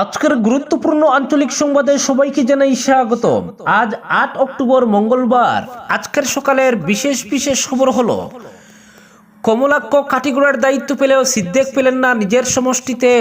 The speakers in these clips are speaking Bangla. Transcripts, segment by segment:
আজকের গুরুত্বপূর্ণ আঞ্চলিক সংবাদে সবাইকে জানাই স্বাগত আজ আট অক্টোবর মঙ্গলবার। আজকের সকালের বিশেষ বিশেষ খবর হলো, কমলাক্ষ কাটিগড়ার দায়িত্ব পেলেও সিদ্দেক পেলেন না নিজের সমষ্টিতে।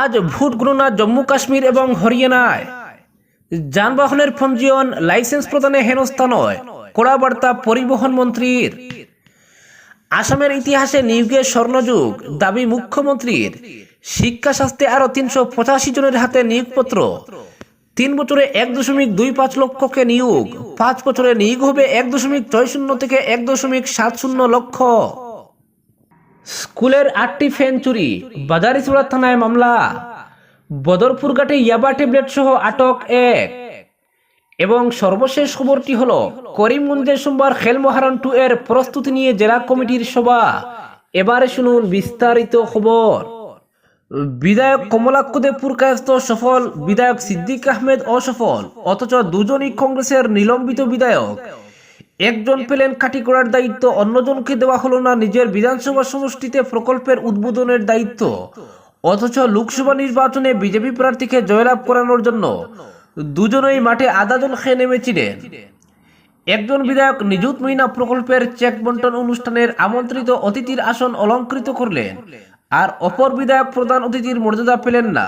আজ ভোট গণনা জম্মু কাশ্মীর এবং হরিয়ানায়। যানবাহনের পঞ্জীয়ন, লাইসেন্স প্রদানে হেনস্থা নয় কড়া বার্তা পরিবহন মন্ত্রীর। আসামের ইতিহাসে নিয়োগের স্বর্ণযুগ, দাবি মুখ্যমন্ত্রীর। শিক্ষা শাস্ত্রে আরও তিনশো পঁচাশি জনের হাতে নিয়োগপত্র। তিন বছরে এক দশমিক দুই পাঁচ লক্ষকে নিয়োগ, পাঁচ বছরে নিয়োগ হবে এক দশমিক ছয় শূন্য থেকে এক দশমিক সাত শূন্য লক্ষ। স্কুলের আটটি ফ্যান চুরি, বাজারিচুড়া থানায় মামলা। বদরপুর ঘাটে ইয়াবা ট্যাবলেট সহ আটক এক। এবং সর্বশেষ খবরটি হল, করিমগঞ্জে সোমবার খেল মহারান টু এর প্রস্তুতি নিয়ে জেলা কমিটির সভা। এবারে শুনুন বিস্তারিত খবর। বিধায়ক কমলাক্ষদে পুরকায়স্ত সফল, বিধায়ক সিদ্দিক আহমেদ অসফল, অথচ দুজনই কংগ্রেসের নিলম্বিত বিধায়ক। একজন পেলেন কাটি করার দায়িত্ব, অন্যজনকে দেওয়া হলো না নিজের বিধানসভা সমষ্টিতে প্রকল্পের উদ্বোধনের দায়িত্ব। অথচ লোকসভা নির্বাচনে বিজেপি প্রার্থীকে জয়লাভ করানোর জন্য দুজনেই মাঠে আধা জল খেয়ে নেমেছিলেন। একজন বিধায়ক নিযুত মহিনা প্রকল্পের চেক বন্টন অনুষ্ঠানের আমন্ত্রিত অতিথির আসন অলঙ্কৃত করলেন। আর অপর বিধায়ক প্রধান অতিথির মর্যাদা পেলেন না।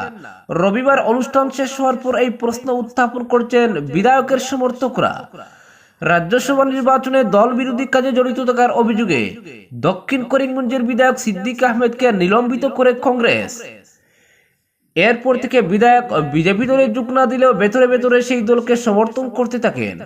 রবিবার অনুষ্ঠান শেষ হওয়ার পর এই প্রশ্ন উত্থাপন করছেন বিধায়কের সমর্থকরা। রাজ্যসভা নির্বাচনে দল বিরোধী কাজে জড়িত থাকার অভিযোগে দক্ষিণ করিমগঞ্জের বিধায়ক সিদ্দিক আহমেদকে নিলম্বিত করে কংগ্রেস। এরপর থেকে বিধায়ক বিজেপি দলে যোগ না দিলেও ভেতরে ভেতরে সেই দলকে সমর্থন করতে থাকেন।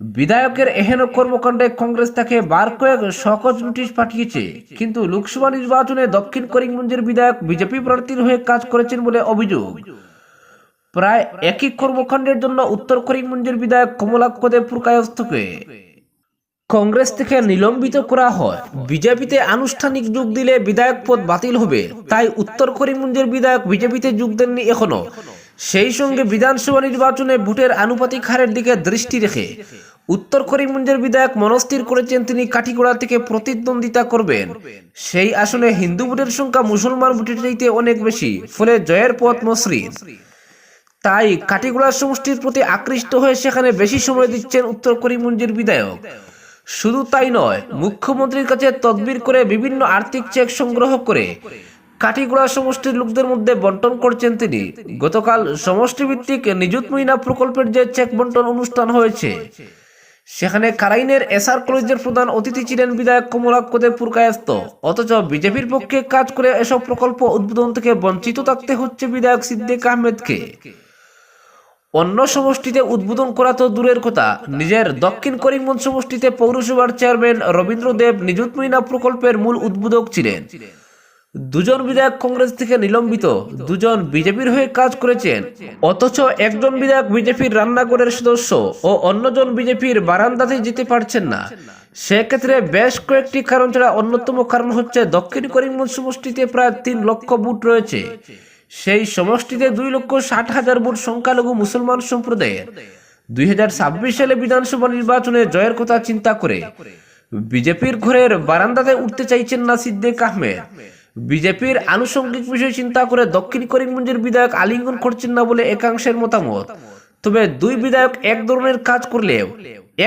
বিধায়কের এহেন কর্মকাণ্ডে কংগ্রেস তাকে বার কয়েক সকজ নোটিশ পাঠিয়েছে। কিন্তু লোকসভা নির্বাচনে দক্ষিণ করিমগঞ্জের বিধায়ক বিজেপি প্রার্থীর হয়ে কাজ করেছেন বলে অভিযোগ। প্রায় একই কর্মকাণ্ডের জন্য উত্তর করিমগঞ্জের বিধায়ক কমলাক্ষদেব পুরকায়স্থকে কংগ্রেস থেকে নিলম্বিত করা হয়। বিজেপিতে আনুষ্ঠানিক যোগ দিলে বিধায়ক পদ বাতিল হবে। তাই উত্তর করিমগঞ্জের বিধায়ক বিজেপিতে যোগ দেননি এখনও। সেই সঙ্গে বিধানসভা নির্বাচনে ভোটের আনুপাতিক হারের দিকে দৃষ্টি রেখে উত্তর করিমগঞ্জের বিধায়ক মনস্থির করেছেন তিনি কাঠিগোড়া থেকে প্রতিদ্বন্দ্বিতা করবেন। সেই আসনে হিন্দু ভোটের সংখ্যা মুসলমান ভোটের চাইতে অনেক বেশি, ফলে জয়ের পথ মসৃণ। তাই কাটিগুড়া সমষ্টির প্রতি আকৃষ্ট হয়ে সেখানে বেশি সময় দিচ্ছেন উত্তর করিমগঞ্জের বিধায়ক। শুধু তাই নয়, মুখ্যমন্ত্রীর কাছে তদবির করে বিভিন্ন আর্থিক চেক সংগ্রহ করে কাঠিগুড়া সমষ্টির লোকদের মধ্যে বন্টন করছেন তিনি। গতকাল সমষ্টি ভিত্তিক নিযুত মহিনা প্রকল্পের যে চেক বন্টন অনুষ্ঠান হয়েছে, সেখানে কারাইনের এসআর কলেজের প্রধান অতিথি ছিলেন বিধায়ক কমলাক্ষদেব পুরকায়স্ত অথচ বিজেপির পক্ষে কাজ করে এসব প্রকল্প উদ্বোধন থেকে বঞ্চিত থাকতে হচ্ছে বিধায়ক সিদ্দিক আহমেদকে। অন্য সমষ্টিতে উদ্বোধন করা তো দূরের কথা। নিজের দক্ষিণ করিমগঞ্জ সমষ্টিতে পৌরসভার চেয়ারম্যান রবীন্দ্র দেব নিযুত মহিনা প্রকল্পের মূল উদ্বোধক ছিলেন। দুজন বিধায়ক কংগ্রেস থেকে নিলম্বিত, দুজন বিজেপির হয়ে কাজ করেছেন। অথচ একজন বিধায়ক বিজেপির রান্নাঘরের সদস্য ও অন্যজন বিজেপির বারান্দাতে যেতে পারছেন না। সেক্ষেত্রে বেশ কয়েকটি কারণ ছাড়া অন্যতম কারণ হচ্ছে দক্ষিণ করিমগঞ্জ সমষ্টিতে প্রায় তিন লক্ষ বুট রয়েছে। সেই সমষ্টিতে দুই লক্ষ ষাট হাজার বুট সংখ্যালঘু মুসলমান সম্প্রদায়ের। দুই হাজার ছাব্বিশ সালে বিধানসভা নির্বাচনে জয়ের কথা চিন্তা করে। বিজেপির ঘরের বারান্দাতে উঠতে চাইছেন না সিদ্দিক আহমেদ। বিজেপির আনুষঙ্গিক বিষয় চিন্তা করে দক্ষিণ করিমগঞ্জের বিধায়ক আলিঙ্গন করছেন না বলে একাংশের মতামত। তবে দুই বিধায়ক এক ধরনের কাজ করলেও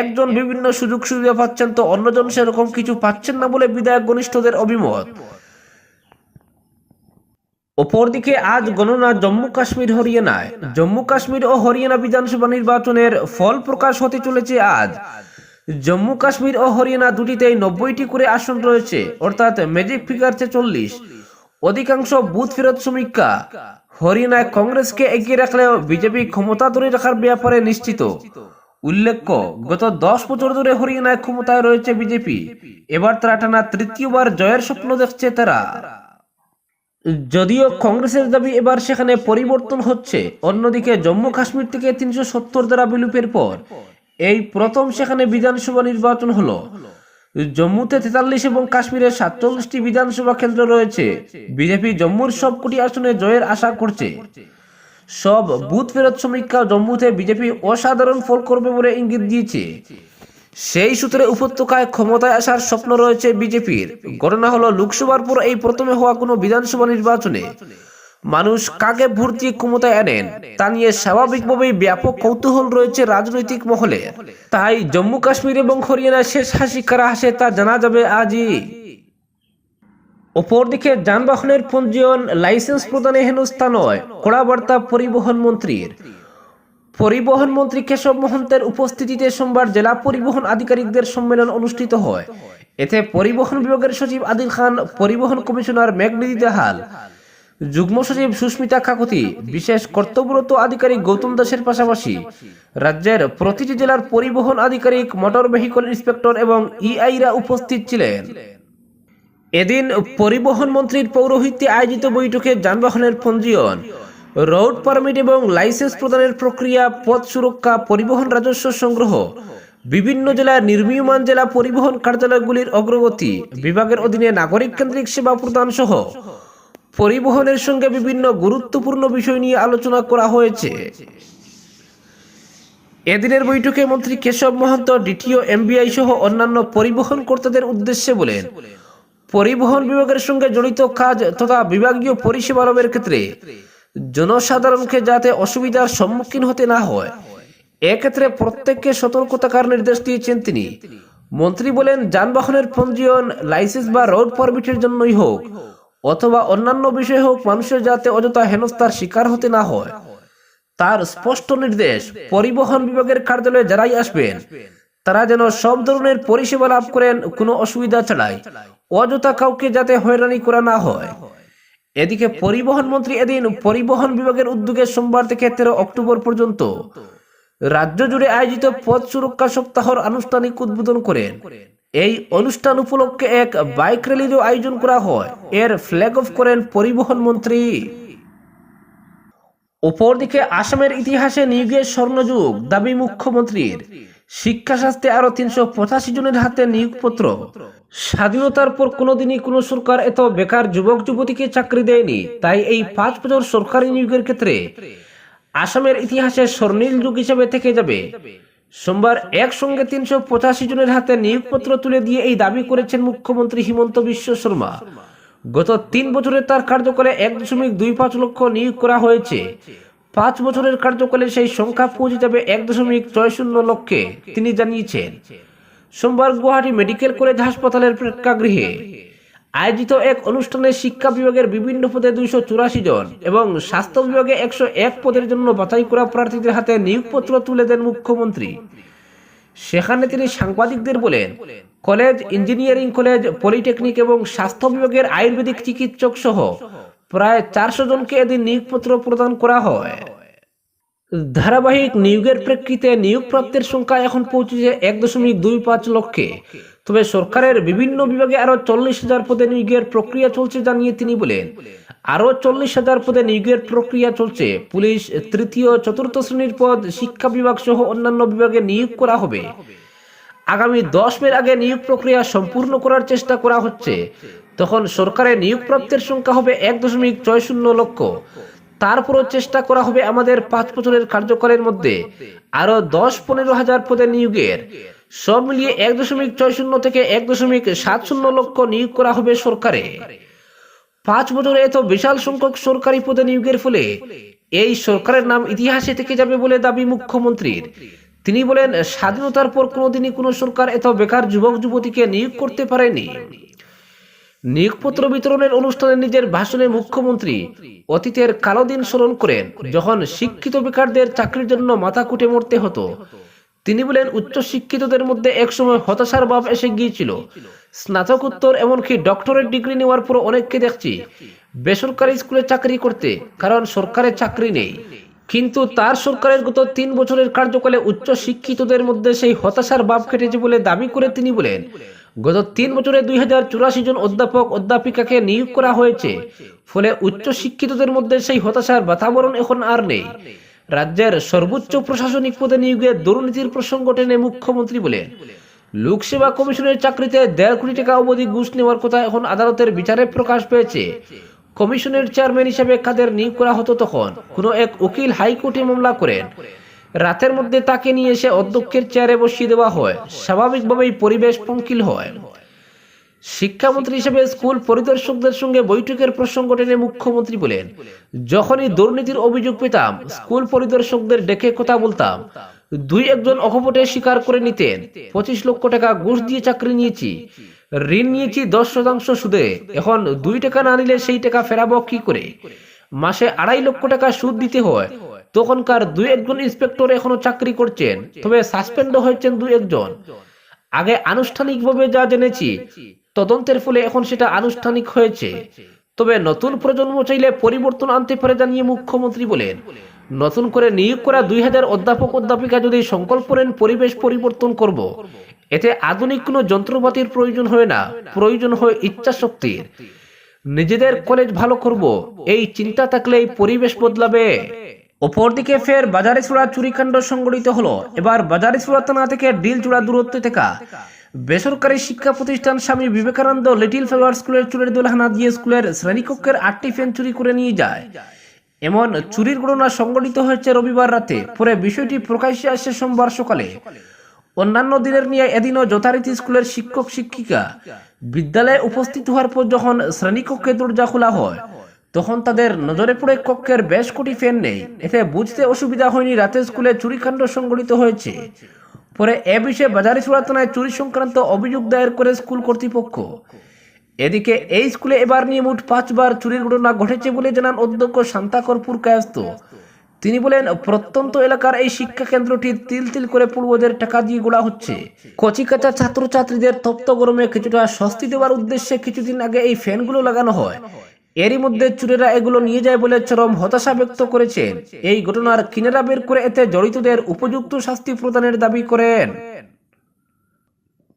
একজন বিভিন্ন সুযোগ সুবিধা পাচ্ছেন তো অন্যজন সেরকম কিছু পাচ্ছেন না বলে বিধায়ক ঘনিষ্ঠদের অভিমত। অপরদিকে আজ গণনা জম্মু কাশ্মীর হরিয়ানায়। জম্মু কাশ্মীর ও হরিয়ানা বিধানসভা নির্বাচনের ফল প্রকাশ হতে চলেছে আজ। জম্মু কাশ্মীর ও হরিয়ানা দুটিতেই নব্বইটি করে আসন রয়েছে, অর্থাৎ ম্যাজিক ফিগার চল্লিশ অধিকাংশ বুথ ফেরত সমীক্ষা। হরিয়ানায় কংগ্রেসকে এগিয়ে রাখলেও বিজেপি ক্ষমতা ধরে রাখার ব্যাপারে নিশ্চিত। উল্লেখ্য, গত দশ বছর ধরে হরিয়ানায় ক্ষমতায় রয়েছে বিজেপি। এবার তারা টানা তৃতীয়বার জয়ের স্বপ্ন দেখছে তারা। যদিও কংগ্রেসের দাবি এবার সেখানে পরিবর্তন হচ্ছে, অন্যদিকে জম্মু কাশ্মীর থেকে তিনশো সত্তর দ্বারা বিলুপের পর এই প্রথম সেখানে বিধানসভা নির্বাচন হলো। জম্মুতে তেতাল্লিশ এবং কাশ্মীরে সাতচল্লিশটি বিধানসভা কেন্দ্র রয়েছে। বিজেপি জম্মুর সবকটি আসনে জয়ের আশা করছে। সব বুথ ফেরত সমীক্ষা জম্মুতে বিজেপি অসাধারণ ফল করবে বলে ইঙ্গিত দিয়েছে। সেই সূত্রে উপত্যকায় ক্ষমতায় আসার স্বপ্ন রয়েছে বিজেপির। ঘটনা হলো, লোকসভার পর এই প্রথমে হওয়া কোনো বিধানসভা নির্বাচনে মানুষ কাকে ভোট দিয়ে ক্ষমতায় আনেন, তা নিয়ে স্বাভাবিকভাবেই ব্যাপক কৌতূহল রয়েছে রাজনৈতিক মহলে। তাই জম্মু কাশ্মীর এবং হরিয়ানার শেষ হাসি কারা হাসে তা জানা যাবে আজই। অপরদিকে যানবাহনের পঞ্জীয়ন, লাইসেন্স প্রদানে হেনস্থা নয় কড়া বার্তা পরিবহন মন্ত্রীর। পরিবহন মন্ত্রী কেশব মহন্তের উপস্থিতিতে সোমবার জেলা পরিবহন আধিকারিকদের সম্মেলন অনুষ্ঠিত হয়। এতে পরিবহন বিভাগের সচিব আদিল খান, পরিবহন কমিশনার মেঘনিধি দেহাল যুগ্ম সচিব সুস্মিতা কাকতি বিশেষ কর্তব্যরত আধিকারিক গৌতম দাসের পাশাপাশি রাজ্যের প্রতিটি জেলার পরিবহন আধিকারিক মোটর ভেহিকল ইন্সপেক্টর এবং ইআইরা উপস্থিত ছিলেন। এদিন পরিবহন মন্ত্রীর পৌরোহিত্যে আয়োজিত বৈঠকে যানবাহনের পঞ্জীয়ন রোড পারমিট এবং লাইসেন্স প্রদানের প্রক্রিয়া পথ সুরক্ষা পরিবহন রাজস্ব সংগ্রহ বিভিন্ন জেলার নির্মীয়মান জেলা পরিবহন কার্যালয়গুলির অগ্রগতি বিভাগের অধীনে নাগরিক কেন্দ্রিক সেবা প্রদান সহ পরিবহনের সঙ্গে বিভিন্ন গুরুত্বপূর্ণ বিষয় নিয়ে আলোচনা করা হয়েছে। এদিনের বৈঠকে মন্ত্রী কেশব মহন্ত ডিটিও এমবিআই সহ অন্যান্য পরিবহন কর্তাদের উদ্দেশ্যে বলেন, পরিবহন বিভাগের সঙ্গে জড়িত কাজ তথা বিভাগীয় পরিষেবা লাভের ক্ষেত্রে জনসাধারণকে যাতে অসুবিধার সম্মুখীন হতে না হয়, এক্ষেত্রে প্রত্যেককে সতর্কতাকার নির্দেশ দিয়েছেন তিনি। মন্ত্রী বলেন, যানবাহনের পঞ্জীয়ন, লাইসেন্স বা রোড পারমিটের জন্যই হোক অথবা অন্যান্য বিষয় হোক, মানুষের যাতে অযথা হেনস্থার শিকার হতে না হয়। তার স্পষ্ট নির্দেশ, পরিবহন বিভাগের কার্যালয়ে যারাই আসবেন, তারা যেন সব ধরনের পরিষেবা লাভ করেন, কোনো অসুবিধা ছাড়াই। অযথা কাউকে যাতে হয়রানি করা না হয়। এদিকে পরিবহন মন্ত্রী এদিন পরিবহন বিভাগের উদ্যোগে সোমবার থেকে তেরো অক্টোবর পর্যন্ত রাজ্য জুড়ে আয়োজিত পথ সুরক্ষা সপ্তাহর আনুষ্ঠানিক উদ্বোধন করেন। এই অনুষ্ঠান উপলক্ষে এক বাইক র্যালিরও আয়োজন করা হয়। এর ফ্ল্যাগ অফ করেন পরিবহন মন্ত্রী। অপরদিকে আসামের ইতিহাসে নিয়োগের স্বর্ণযুগ দাবি মুখ্যমন্ত্রীর। শিক্ষা শাস্ত্রে আরও তিনশো পঁচাশি জনের হাতে নিয়োগপত্র। স্বাধীনতার পর কোনোদিনই কোনো সরকার এত বেকার যুবক যুবতীকে চাকরি দেয়নি। তাই এই পাঁচ বছর সরকারি নিয়োগের ক্ষেত্রে আসামের ইতিহাসে স্বর্ণীল যুগ হিসেবে থেকে যাবে। সোমবার একসঙ্গে তিনশো পঁচাশি জনের হাতে নিয়োগপত্র তুলে দিয়ে এই দাবি করেছেন মুখ্যমন্ত্রী হিমন্ত বিশ্ব শর্মা। গত তিন বছরে তার কার্যকালে এক দশমিক দুই পাঁচ লক্ষ নিয়োগ করা হয়েছে। পাঁচ বছরের কার্যকালে সেই সংখ্যা পৌঁছে যাবে এক দশমিক ছয় শূন্য লক্ষে, তিনি জানিয়েছেন। সোমবার গুয়াহাটি মেডিকেল কলেজ হাসপাতালের প্রেক্ষাগৃহে। আয়োজিত এক অনুষ্ঠানে শিক্ষা বিভাগের বিভিন্ন পদে দুইশো চুরাশি জন এবং স্বাস্থ্য বিভাগে একশো এক পদের জন্য বাছাই করা প্রার্থীদের হাতে নিয়োগপত্র তুলে দেন মুখ্যমন্ত্রী। সেখানে তিনি সাংবাদিকদের বলেন, কলেজ, ইঞ্জিনিয়ারিং কলেজ, পলিটেকনিক এবং স্বাস্থ্য বিভাগের আয়ুর্বেদিক চিকিৎসক সহ প্রায় চারশো জনকে এদিন নিয়োগপত্র প্রদান করা হয়। ধারাবাহিক নিয়োগের প্রেক্ষিতে নিয়োগপ্রাপ্তের সংখ্যা এখন পৌঁছেছে এক দশমিক দুই পাঁচ লক্ষে। তবে সরকারের বিভিন্ন বিভাগে আরও চল্লিশ হাজার পদে নিয়োগের প্রক্রিয়া চলছে জানিয়ে তিনি বলেন। আরও চল্লিশ হাজার পদে নিয়োগের প্রক্রিয়া চলছে। পুলিশ, তৃতীয়, চতুর্থ শ্রেণির পদ, শিক্ষা বিভাগ সহ অন্যান্য বিভাগে নিয়োগ করা হবে। আগামী দশ মের আগে নিয়োগ প্রক্রিয়া সম্পূর্ণ করার চেষ্টা করা হচ্ছে। তখন সরকারের নিয়োগপ্রাপ্তের সংখ্যা হবে এক দশমিক ছয় শূন্য লক্ষ। তারপরও চেষ্টা করা হবে আমাদের পাঁচ বছরের কার্যকালের মধ্যে। আরও দশ পনেরো হাজার পদে নিয়োগের। সব মিলিয়ে এক দশমিক ছয় শূন্য থেকে এক দশমিক সাত শূন্য লক্ষ নিয়োগ করা হবে সরকারে। পাঁচ বছরে এত বিশাল সংখ্যক সরকারি পদে নিয়োগের ফলে এই সরকারের নাম ইতিহাসে থেকে যাবে বলে দাবি মুখ্যমন্ত্রীর। তিনি বলেন, স্বাধীনতার পর কোনোদিনই কোনো সরকার এত বেকার যুবক যুবতীকে নিয়োগ করতে পারেনি। নিয়োগপত্র বিতরণের অনুষ্ঠানে নিজের ভাষণে মুখ্যমন্ত্রী অতীতের কালো দিন স্মরণ করেন, যখন শিক্ষিত বেকারদের চাকরির জন্য মাথা কুটে মরতে হতো। তিনি বলেন উচ্চ শিক্ষিতদের মধ্যে একসময় হতাশার ভাব এসে গিয়েছিল। স্নাতকোত্তর এমনকি ডক্টরেট ডিগ্রি নেওয়ার পর অনেককে দেখছি বেসরকারি স্কুলে চাকরি করতে, কারণ সরকারের চাকরি নেই। কিন্তু তার সরকারের গত তিন বছরের কার্যকালে উচ্চ শিক্ষিতদের মধ্যে সেই হতাশার ভাব কেটেছে বলে দাবি করে তিনি বলেন, গত তিন বছরে দুই হাজার চুরাশি জন অধ্যাপক, অধ্যাপিকাকে নিয়োগ করা হয়েছে। ফলে উচ্চ শিক্ষিতদের মধ্যে সেই হতাশার বাতাবরণ এখন আর নেই। রাজ্যের সর্বোচ্চ প্রশাসনিক পদে নিয়োগে দুর্নীতির প্রসঙ্গ টেনে মুখ্যমন্ত্রী বলেন। লোকসেবা কমিশনের চাকরিতে দেড় কোটি টাকা অবধি ঘুষ নেওয়ার কথা এখন আদালতের বিচারে প্রকাশ পেয়েছে। কমিশনের চেয়ারম্যান হিসেবে কাদের নিয়োগ করা হতো তখন, কোনো এক উকিল হাইকোর্টে মামলা করেন। রাতের মধ্যে তাকে নিয়ে এসে অধ্যক্ষের চেয়ারে বসিয়ে দেওয়া হয়। স্বাভাবিকভাবেই পরিবেশ পঙ্কিল হয়। শিক্ষামন্ত্রী হিসেবে স্কুল পরিদর্শকদের সঙ্গে বৈঠকের প্রসঙ্গ টেনে মুখ্যমন্ত্রী বলেন যখনই দুর্নীতির অভিযোগ পেতাম স্কুল পরিদর্শকদের ডেকে কথা বলতাম। দুই একজন অকপটে স্বীকার করে নিতেন। পঁচিশ লক্ষ টাকা ঘুষ দিয়ে চাকরি নিয়েছি। ঋণ নিয়েছি দশ শতাংশ সুদে। এখন দুই টাকা না নিলে সেই টাকা ফেরাবো কি করে? মাসে আড়াই লক্ষ টাকা সুদ দিতে হয়। তখনকার দুই একজন ইন্সপেক্টর এখনও চাকরি করছেন তবে সাসপেন্ডও হয়েছেন দুই একজন। আগে আনুষ্ঠানিকভাবে যা জেনেছি তদন্তের ফলে এখন সেটা আনুষ্ঠানিক হয়েছে। তবে নতুন প্রজন্ম চাইলে পরিবর্তন আনতে পারে জানিয়ে মুখ্যমন্ত্রী বলেন। নতুন করে নিয়োগ করা দুই হাজার অধ্যাপক অধ্যাপিকা যদি সংকল্প নেন, পরিবেশ পরিবর্তন করব। এতে আধুনিক কোনো যন্ত্রপাতির প্রয়োজন হয় না, প্রয়োজন হয় ইচ্ছা শক্তির নিজেদের কলেজ ভালো করব, এই চিন্তা থাকলেই পরিবেশ বদলাবে। অপরদিকে ফের বাজারে চূড়া চুরিকাণ্ড সংগঠিত হলো। এবার বাজারে চূড়া থানা থেকে ডিল চূড়া দূরত্বে থাকা বেসরকারি শিক্ষা প্রতিষ্ঠান স্বামী বিবেকানন্দ লিটিল ফ্লাওয়ার স্কুলের চুরের দোলহানা দিয়ে স্কুলের শ্রেণীকক্ষের আটটি ফ্যান চুরি করে নিয়ে যায়। এমন চুরির ঘটনা সংগঠিত হয়েছে রবিবার রাতে। পরে বিষয়টি প্রকাশ্যে আসে সোমবার সকালে। অন্যান্য দিনের নিয়ে এদিনও যথারীতি স্কুলের শিক্ষক, শিক্ষিকা বিদ্যালয়ে উপস্থিত হওয়ার পর যখন শ্রেণীকক্ষে দরজা খোলা হয়, তখন তাদের নজরে পড়ে কক্ষের বেশ কোটি ফ্যান নেই। এতে বুঝতে অসুবিধা হয়নি রাতে স্কুলে চুরিকাণ্ড সংগঠিত হয়েছে। পরে এ বিষয়ে বাজারে চূড়াতনায় চুরি সংক্রান্ত অভিযোগ দায়ের করে স্কুল কর্তৃপক্ষ। এদিকে এই স্কুলে এবার নিয়ে মোট পাঁচবার চুরির ঘটনা ঘটেছে বলে জানান অধ্যক্ষ শান্তাকরপুর কায়স্ত তিনি বলেন, প্রত্যন্ত এলাকার এই শিক্ষা কেন্দ্রটি তিল তিল করে পূর্বদের টাকা দিয়ে গোড়া হচ্ছে। কচিকাচা ছাত্রছাত্রীদের তপ্ত গরমে কিছুটা স্বস্তি দেওয়ার উদ্দেশ্যে কিছুদিন আগে এই ফ্যানগুলো লাগানো হয়। এরই মধ্যে চুরেরা এগুলো নিয়ে যায় বলে চরম হতাশা ব্যক্ত করেছেন এই ঘটনার কিনারা বের করে এতে জড়িতদের উপযুক্ত শাস্তি প্রদানের দাবি করেন।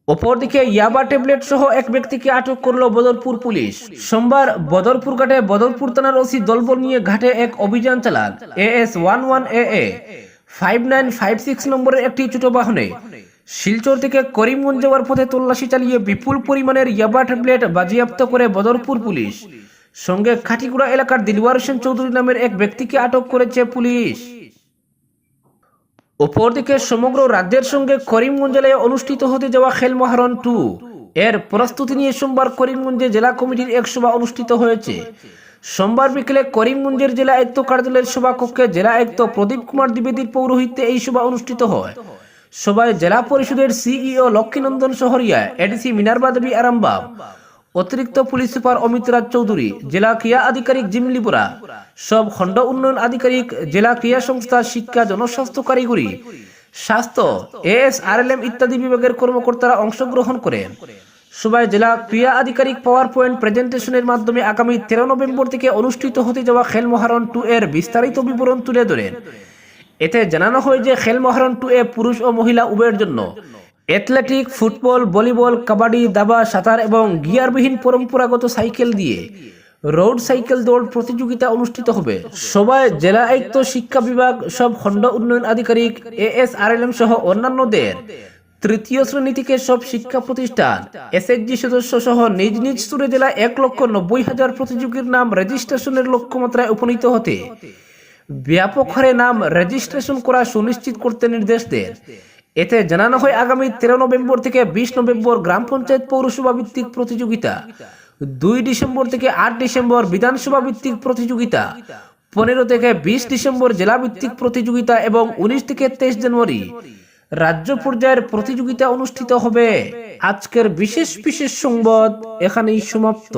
অপরদিকে ইয়াবা ট্যাবলেট সহ এক ব্যক্তিকে আটক করল বদরপুর পুলিশ। সোমবার বদরপুর ঘাটে বদরপুর থানার ওসি দলবল নিয়ে ঘাটে এক অভিযান চালান। AS one one A A, five nine five six নম্বরের একটি ছোট বাহনে। শিলচর থেকে করিমগঞ্জ যাওয়ার পথে তল্লাশি চালিয়ে বিপুল পরিমাণের ইয়াবা ট্যাবলেট বাজেয়াপ্ত করে বদরপুর পুলিশ। সঙ্গে খাটিগুড়া এলাকার দিলওয়ার হোসেন চৌধুরী নামের এক ব্যক্তিকে আটক করেছে পুলিশ। অপরদিকে সমগ্র রাজ্যের সঙ্গে করিমগঞ্জ জেলায় অনুষ্ঠিত হতে যাওয়া খেল মহারণ টু। এর প্রস্তুতি নিয়ে সোমবার করিমগঞ্জে জেলা কমিটির এক সভা অনুষ্ঠিত হয়েছে। সোমবার বিকেলে করিমগঞ্জের জেলা আয়ুক্ত কার্যালয়ের সভাকক্ষে জেলা আয়ুক্ত প্রদীপ কুমার দ্বিবেদীর পৌরোহিত্যে এই সভা অনুষ্ঠিত হয়। সভায় জেলা পরিষদের সিইও লক্ষ্মীনন্দন শহরিয়া, এডিসি মিনারবা দেবী আরামবাগ অতিরিক্ত পুলিশ সুপার অমিত রাজ চৌধুরী, জেলা ক্রিয়া আধিকারিক জিমলিপুরা সব খণ্ড উন্নয়ন আধিকারিক, জেলা ক্রিয়া সংস্থা শিক্ষা জনস্বাস্থ্য কারিগরি, স্বাস্থ্য এএস আরএলএম ইত্যাদি বিভাগের কর্মকর্তারা অংশগ্রহণ করেন সবাই জেলা ক্রিয়া আধিকারিক পাওয়ার পয়েন্ট প্রেজেন্টেশনের মাধ্যমে আগামী তেরো নভেম্বর থেকে অনুষ্ঠিত হতে যাওয়া খেল মহারণ টু এর বিস্তারিত বিবরণ তুলে ধরেন এতে জানানো হয় যে খেল মহারণ টু এ পুরুষ ও মহিলা উভয়ের জন্য অ্যাথলেটিক ফুটবল, ভলিবল, কাবাডি, দাবা, সাঁতার এবং গিয়ারবিহীন পরম্পরাগত সাইকেল দিয়ে রোড সাইকেল দৌড় প্রতিযোগিতা অনুষ্ঠিত হবে। সবাই জেলা আয়ুক্ত, শিক্ষা বিভাগ, সব খণ্ড উন্নয়ন আধিকারিক, এএসআরএলএম সহ অন্যান্যদের তৃতীয় শ্রেণি থেকে সব শিক্ষা প্রতিষ্ঠান এসএইচজি সদস্য সহ নিজ নিজ স্তরে জেলা এক লক্ষ নব্বই হাজার প্রতিযোগীর নাম রেজিস্ট্রেশনের লক্ষ্যমাত্রায় উপনীত হতে। ব্যাপক হারে নাম রেজিস্ট্রেশন করা সুনিশ্চিত করতে নির্দেশ দেন এতে জানানো হয় আগামী তেরো নভেম্বর থেকে বিশ নভেম্বর গ্রাম পঞ্চায়েত পৌরসভা ভিত্তিক প্রতিযোগিতা, দুই ডিসেম্বর থেকে আট ডিসেম্বর বিধানসভা ভিত্তিক প্রতিযোগিতা, পনেরো থেকে বিশ ডিসেম্বর জেলা ভিত্তিক প্রতিযোগিতা এবং উনিশ থেকে তেইশ জানুয়ারি রাজ্য পর্যায়ের প্রতিযোগিতা অনুষ্ঠিত হবে। আজকের বিশেষ বিশেষ সংবাদ এখানেই সমাপ্ত।